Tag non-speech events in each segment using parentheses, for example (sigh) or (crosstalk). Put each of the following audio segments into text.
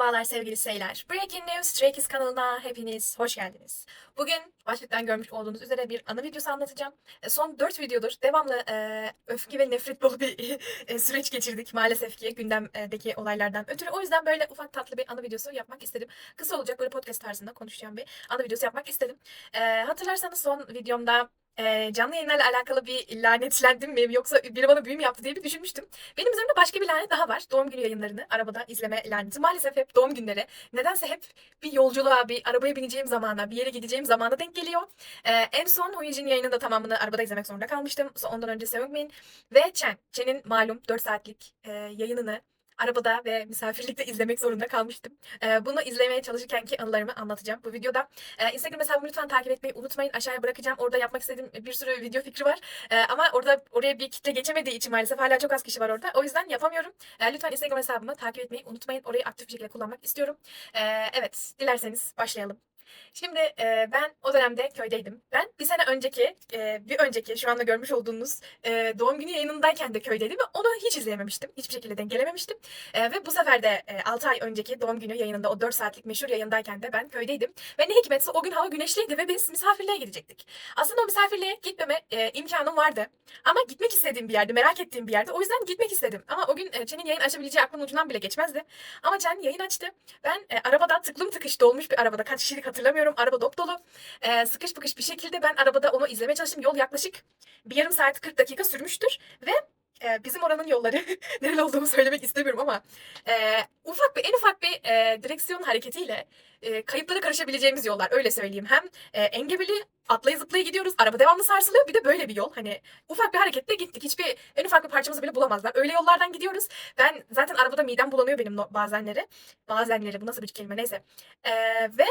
Merhabalar sevgili seyirciler. Breaking News Stray Kids kanalına hepiniz hoş geldiniz. Bugün başlıktan görmüş olduğunuz üzere bir ana videosu anlatacağım. E, Son 4 videodur devamlı e, öfke ve nefret dolu bir e, süreç geçirdik maalesef ki gündemdeki olaylardan ötürü. O yüzden böyle ufak tatlı bir ana videosu yapmak istedim. Kısa olacak böyle podcast tarzında konuşacağım bir ana videosu yapmak istedim. E, hatırlarsanız son videomda e, canlı yayınlarla alakalı bir lanetlendim mi yoksa biri bana büyü mü yaptı diye bir düşünmüştüm. Benim üzerimde başka bir lanet daha var. Doğum günü yayınlarını arabada izleme laneti. Maalesef hep doğum günleri. Nedense hep bir yolculuğa, bir arabaya bineceğim zamana, bir yere gideceğim zamana denk geliyor. Ee, en son Huijin yayının da tamamını arabada izlemek zorunda kalmıştım. Ondan önce Seungmin ve Chen. Chen'in malum 4 saatlik e, yayınını arabada ve misafirlikte izlemek zorunda kalmıştım. Ee, bunu izlemeye çalışırkenki anılarımı anlatacağım bu videoda. Ee, Instagram hesabımı lütfen takip etmeyi unutmayın. Aşağıya bırakacağım. Orada yapmak istediğim bir sürü video fikri var. Ee, ama orada oraya bir kitle geçemediği için maalesef hala çok az kişi var orada. O yüzden yapamıyorum. Ee, lütfen Instagram hesabımı takip etmeyi unutmayın. Orayı aktif bir şekilde kullanmak istiyorum. Ee, evet, dilerseniz başlayalım. Şimdi e, ben o dönemde köydeydim. Ben bir sene önceki, e, bir önceki şu anda görmüş olduğunuz e, doğum günü yayınındayken de köydeydim ve onu hiç izleyememiştim. Hiçbir şekilde denk gelememiştim. E, ve bu sefer de e, 6 ay önceki doğum günü yayınında o 4 saatlik meşhur yayındayken de ben köydeydim. Ve ne hikmetse o gün hava güneşliydi ve biz misafirliğe gidecektik. Aslında o misafirliğe gitmeme e, imkanım vardı. Ama gitmek istediğim bir yerde, merak ettiğim bir yerde. O yüzden gitmek istedim. Ama o gün e, Çen'in yayın açabileceği aklımın ucundan bile geçmezdi. Ama Çen yayın açtı. Ben e, arabada tıklım tıkış dolmuş bir arabada. Kaç kişilik hatırlamıyorum. Araba dop dolu. E, sıkış pıkış bir şekilde ben arabada onu izlemeye çalıştım. Yol yaklaşık bir yarım saat 40 dakika sürmüştür. Ve e, bizim oranın yolları (laughs) nereli olduğumu söylemek istemiyorum ama e, ufak bir en ufak bir e, direksiyon hareketiyle e, kayıplara karışabileceğimiz yollar öyle söyleyeyim. Hem e, engebeli atlaya zıplaya gidiyoruz. Araba devamlı sarsılıyor. Bir de böyle bir yol. Hani ufak bir hareketle gittik. Hiçbir en ufak bir parçamızı bile bulamazlar. Öyle yollardan gidiyoruz. Ben zaten arabada midem bulanıyor benim bazenleri. Bazenleri bu nasıl bir kelime neyse. E, ve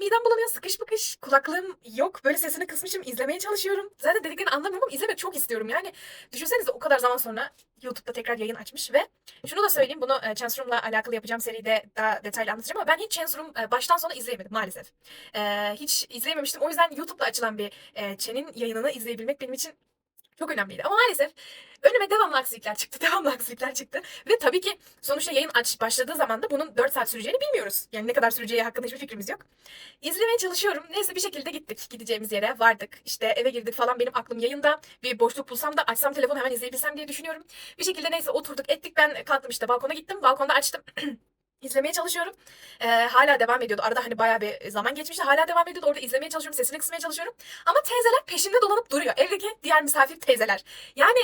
midem bulanıyor, sıkış bıkış, kulaklığım yok. Böyle sesini kısmışım, izlemeye çalışıyorum. Zaten dediklerini anlamıyorum ama izlemek çok istiyorum. Yani düşünsenize o kadar zaman sonra YouTube'da tekrar yayın açmış ve şunu da söyleyeyim, bunu e, Chance Room'la alakalı yapacağım seride daha detaylı anlatacağım ama ben hiç Chance Room e, baştan sona izleyemedim maalesef. E, hiç izleyememiştim. O yüzden YouTube'da açılan bir e, Chen'in yayınını izleyebilmek benim için çok önemliydi. Ama maalesef önüme devamlı aksilikler çıktı. (laughs) Devamlı aksilikler çıktı. Ve tabii ki sonuçta yayın aç başladığı zaman da bunun 4 saat süreceğini bilmiyoruz. Yani ne kadar süreceği hakkında hiçbir fikrimiz yok. İzlemeye çalışıyorum. Neyse bir şekilde gittik. Gideceğimiz yere vardık. İşte eve girdik falan benim aklım yayında. Bir boşluk bulsam da açsam telefonu hemen izleyebilsem diye düşünüyorum. Bir şekilde neyse oturduk ettik. Ben kalktım işte balkona gittim. Balkonda açtım. (clears throat) İzlemeye çalışıyorum. Ee, hala devam ediyordu. Arada hani bayağı bir zaman geçmişti. Hala devam ediyordu. Orada izlemeye çalışıyorum. Sesini kısmaya çalışıyorum. Ama teyzeler peşimde dolanıp duruyor. Evdeki diğer misafir teyzeler. Yani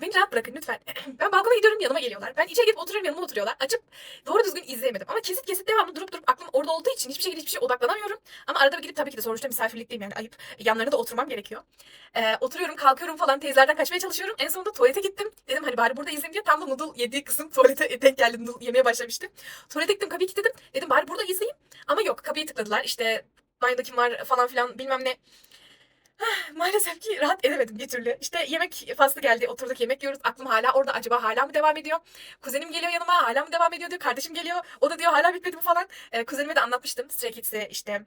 Beni rahat bırakın lütfen. (clears throat) Ben balkona gidiyorum yanıma geliyorlar. Ben içeri girip oturuyorum yanıma oturuyorlar. Açıp doğru düzgün izleyemedim. Ama kesit kesit devamlı durup durup aklım orada olduğu için hiçbir şekilde hiçbir şey odaklanamıyorum. Ama arada bir gidip tabii ki de sonuçta misafirlikteyim yani ayıp. Yanlarına da oturmam gerekiyor. Ee, oturuyorum kalkıyorum falan teyzelerden kaçmaya çalışıyorum. En sonunda tuvalete gittim. Dedim hani bari burada izleyeyim diye. Tam da noodle yediği kısım tuvalete (laughs) denk geldi. Noodle yemeye başlamıştım. Tuvalete gittim kapıyı kilitledim. Dedim bari burada izleyeyim. Ama yok kapıyı tıkladılar. İşte banyoda kim var falan filan bilmem ne. (sighs) Maalesef ki rahat edemedim bir türlü. İşte yemek faslı geldi. Oturduk yemek yiyoruz. Aklım hala orada. Acaba hala mı devam ediyor? Kuzenim geliyor yanıma. Hala mı devam ediyor diyor. Kardeşim geliyor. O da diyor hala bitmedi mi falan. Ee, kuzenime de anlatmıştım. Stray Kids'i işte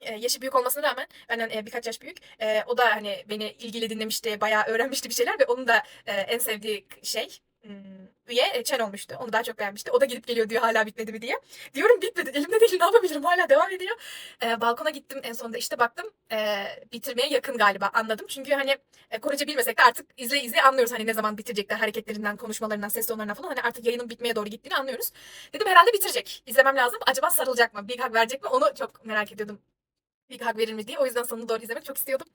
e, yaşı büyük olmasına rağmen benden e, birkaç yaş büyük. E, o da hani beni ilgili dinlemişti. Bayağı öğrenmişti bir şeyler ve onun da en sevdiği şey hmm, üye e, Chen olmuştu. Onu daha çok beğenmişti. O da gidip geliyor diyor hala bitmedi mi diye. Diyorum bitmedi. Elimde değil ne yapabilirim hala devam ediyor. E, balkona gittim en sonunda işte baktım e, bitirmeye yakın galiba anladım. Çünkü hani e, Korece bilmesek de artık izle izle anlıyoruz hani ne zaman bitirecekler hareketlerinden, konuşmalarından, ses tonlarından falan. Hani artık yayının bitmeye doğru gittiğini anlıyoruz. Dedim herhalde bitirecek. İzlemem lazım. Acaba sarılacak mı? Big hug verecek mi? Onu çok merak ediyordum. Big hug verir mi diye. O yüzden sonunu doğru izlemek çok istiyordum.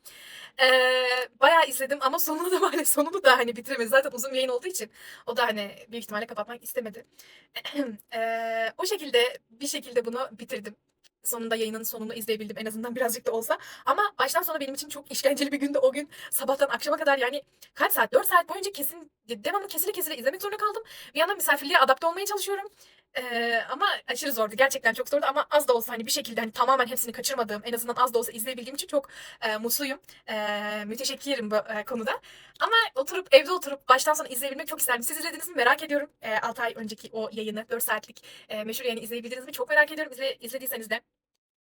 Ee, bayağı izledim ama (laughs) sonunu da maalesef sonunu da hani bitiremedi. Zaten uzun bir yayın olduğu için o da hani büyük ihtimalle kapatmak istemedi. (clears throat) Ee, o şekilde bir şekilde bunu bitirdim. Sonunda yayının sonunu izleyebildim en azından birazcık da olsa. Ama baştan sona benim için çok işkenceli bir gündü o gün. Sabahtan akşama kadar yani kaç saat? 4 saat boyunca kesin devamlı kesile kesile izlemek zorunda kaldım. Bir yandan misafirliğe adapte olmaya çalışıyorum. Ee, ama aşırı zordu. Gerçekten çok zordu ama az da olsa hani bir şekilde hani tamamen hepsini kaçırmadığım, en azından az da olsa izleyebildiğim için çok e, mutluyum. E, müteşekkirim bu e, konuda. Ama oturup evde oturup baştan sona izleyebilmek çok isterdim. Siz izlediniz mi? Merak ediyorum. E, 6 ay önceki o yayını, 4 saatlik e, meşhur yayını izleyebildiniz mi? Çok merak ediyorum. İzle, izlediyseniz de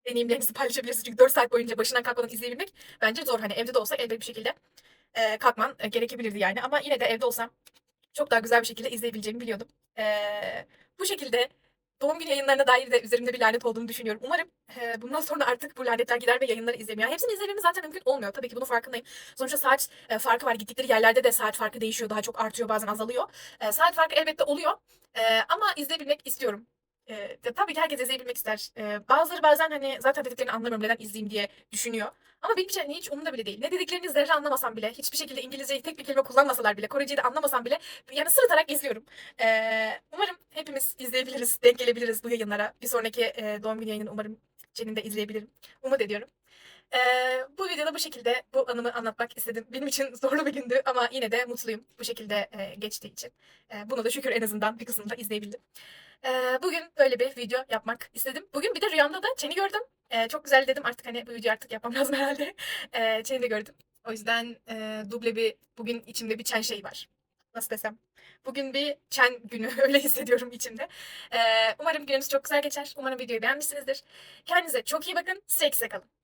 deneyimlerinizi paylaşabilirsiniz. Çünkü 4 saat boyunca başından kalkmadan izleyebilmek bence zor. Hani evde de olsak elbet bir şekilde e, kalkman e, gerekebilirdi yani. Ama yine de evde olsam çok daha güzel bir şekilde izleyebileceğimi biliyordum. E, bu şekilde doğum günü yayınlarına dair de üzerimde bir lanet olduğunu düşünüyorum. Umarım e, bundan sonra artık bu lanetler gider ve yayınları izlemiyor. Hepsini izlememiz zaten mümkün olmuyor. Tabii ki bunun farkındayım. Sonuçta saat e, farkı var. Gittikleri yerlerde de saat farkı değişiyor. Daha çok artıyor bazen azalıyor. E, saat farkı elbette oluyor. E, ama izleyebilmek istiyorum. E, tabii ki herkes izleyebilmek ister. E, bazıları bazen hani zaten dediklerini anlamıyorum neden izleyeyim diye düşünüyor. Ama benim için hiç umurumda bile değil. Ne dediklerini zerre anlamasam bile, hiçbir şekilde İngilizceyi tek bir kelime kullanmasalar bile, Koreceyi de anlamasam bile yani sırıtarak izliyorum. Ee, umarım hepimiz izleyebiliriz, denk gelebiliriz bu yayınlara. Bir sonraki e, doğum günü yayınını umarım Cen'in de izleyebilirim. Umut ediyorum. Ee, bu videoda bu şekilde bu anımı anlatmak istedim. Benim için (laughs) zorlu bir gündü ama yine de mutluyum bu şekilde e, geçtiği için. E, buna da şükür en azından bir kısmını da izleyebildim. Ee, bugün böyle bir video yapmak istedim. Bugün bir de rüyamda da Çen'i gördüm. Ee, çok güzel dedim artık hani bu videoyu artık yapmam (laughs) lazım herhalde. Ee, Çen'i de gördüm. O yüzden e, duble bir bugün içimde bir Çen şeyi var. Nasıl desem. Bugün bir Çen günü (laughs) öyle hissediyorum içimde. Ee, umarım gününüz çok güzel geçer. Umarım videoyu beğenmişsinizdir. Kendinize çok iyi bakın. Sevgisiyle kalın.